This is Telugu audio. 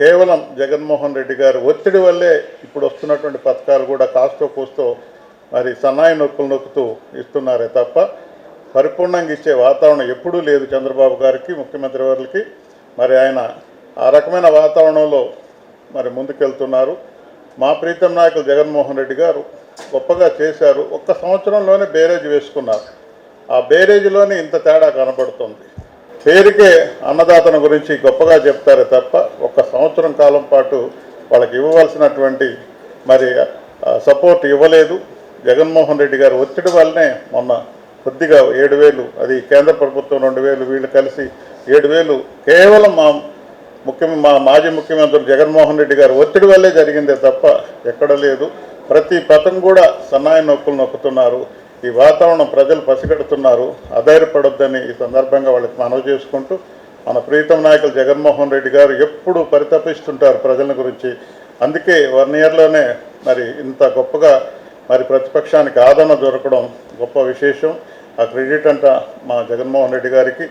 కేవలం జగన్మోహన్ రెడ్డి గారు ఒత్తిడి వల్లే ఇప్పుడు వస్తున్నటువంటి పథకాలు కూడా కాస్తో కూస్తో మరి సన్నాయి నొక్కులు నొక్కుతూ ఇస్తున్నారే తప్ప పరిపూర్ణంగా ఇచ్చే వాతావరణం ఎప్పుడూ లేదు చంద్రబాబు గారికి ముఖ్యమంత్రి వారికి. మరి ఆయన ఆ రకమైన వాతావరణంలో మరి ముందుకెళ్తున్నారు. మా ప్రీతం నాయకులు జగన్మోహన్ రెడ్డి గారు గొప్పగా చేశారు. ఒక్క సంవత్సరంలోనే బేరేజ్ వేసుకున్నారు. ఆ బేరేజ్లోనే ఇంత తేడా కనబడుతుంది పేరుకే అన్నదాతన గురించి గొప్పగా చెప్తారే తప్ప ఒక సంవత్సరం కాలం పాటు వాళ్ళకి ఇవ్వవలసినటువంటి మరి సపోర్ట్ ఇవ్వలేదు. జగన్మోహన్ రెడ్డి గారు ఒత్తిడి వల్లనే మొన్న కొద్దిగా ఏడు వేలు అది కేంద్ర ప్రభుత్వం రెండు వేలు వీళ్ళు కలిసి ఏడు వేలు కేవలం మా ముఖ్య మా మాజీ ముఖ్యమంత్రి జగన్మోహన్ రెడ్డి గారు ఒత్తిడి వల్లే జరిగిందే తప్ప ఎక్కడ లేదు. ప్రతి పథం కూడా సన్నాయి నొక్కులు నొక్కుతున్నారు. ఈ వాతావరణం ప్రజలు పసిగడుతున్నారు అధైర్యపడొద్దని ఈ సందర్భంగా వాళ్ళకి మనవి చేసుకుంటూ మన ప్రీతం నాయకులు జగన్మోహన్ రెడ్డి గారు ఎప్పుడు పరితపిస్తుంటారు ప్రజల గురించి. అందుకే వన్ ఇయర్లోనే మరి ఇంత గొప్పగా మరి ప్రతిపక్షానికి ఆదరణ దొరకడం గొప్ప విశేషం. ఆ క్రెడిట్ అంట మా జగన్మోహన్ రెడ్డి గారికి